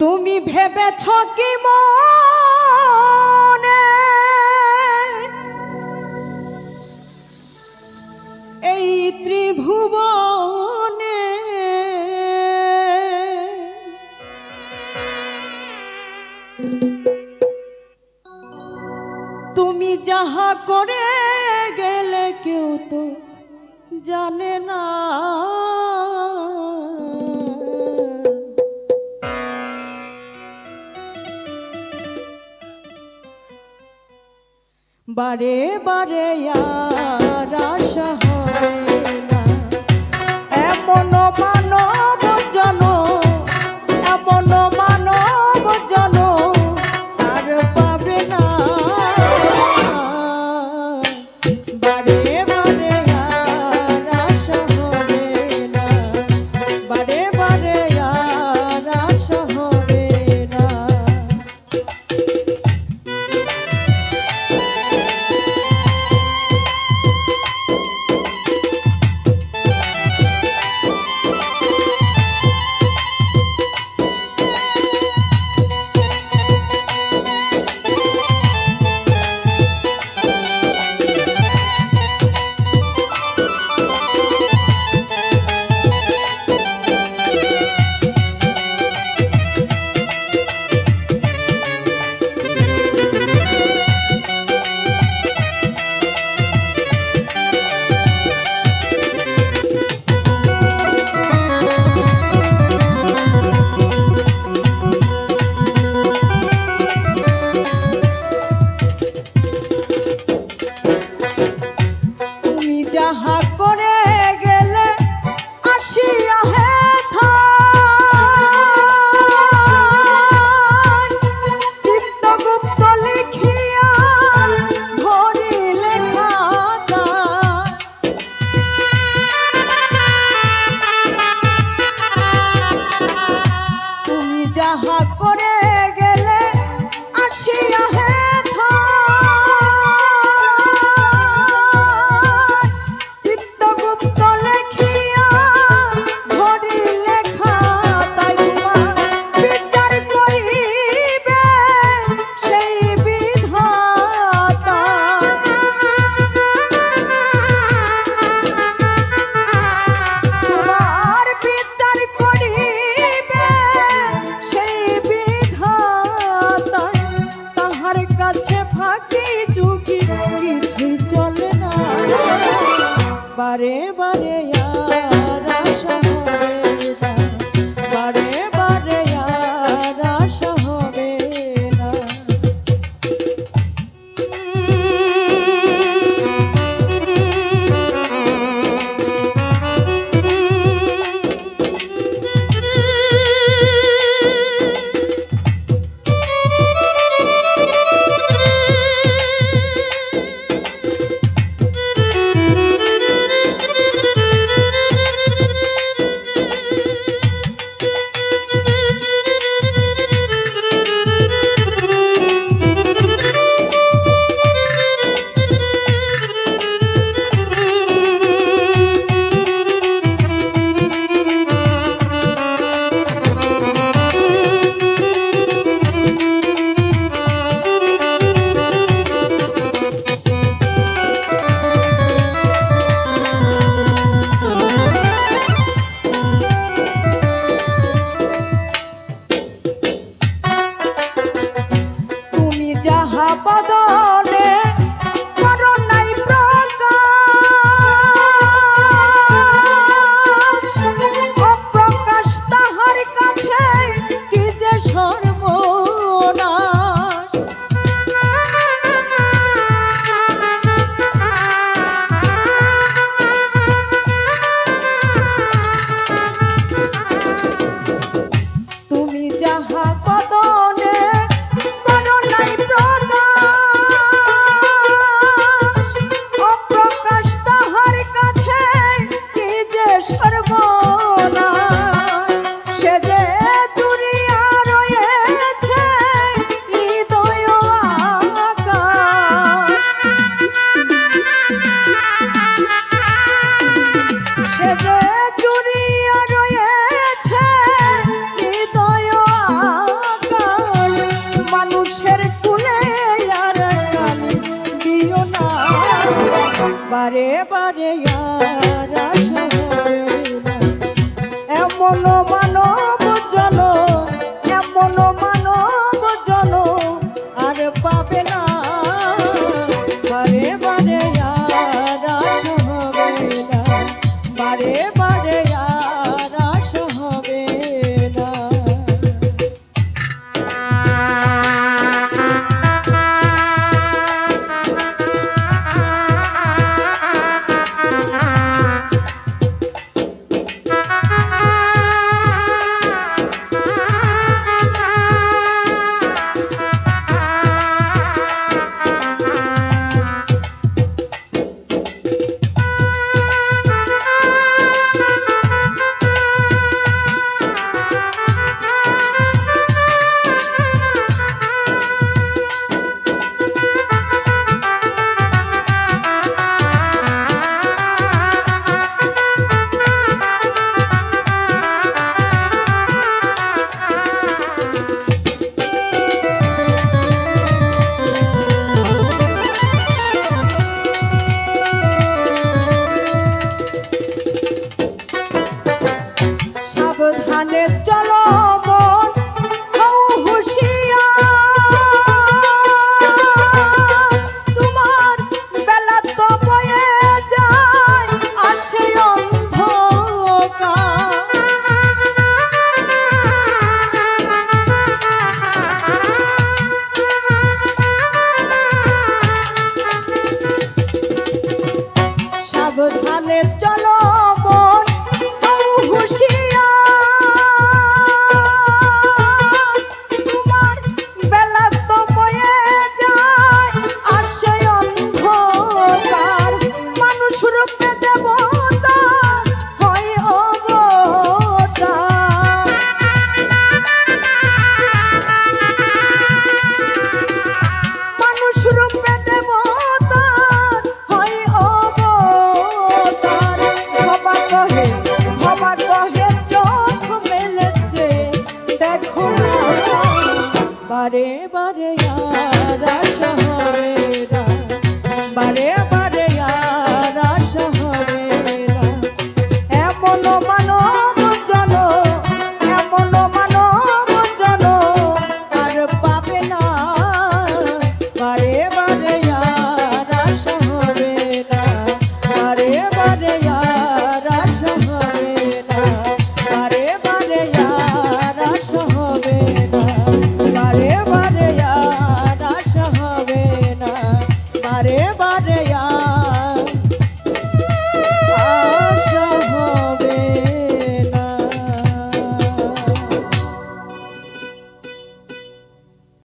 তুমি ভেবেছ কি মনে? এই ত্রিভুবনে তুমি যাহা করে গেলে কেউ তো জানে না। বারে বারে আর আশা হয় না। এমন জীবন বারে বারে বারে বারে আর আশা বারে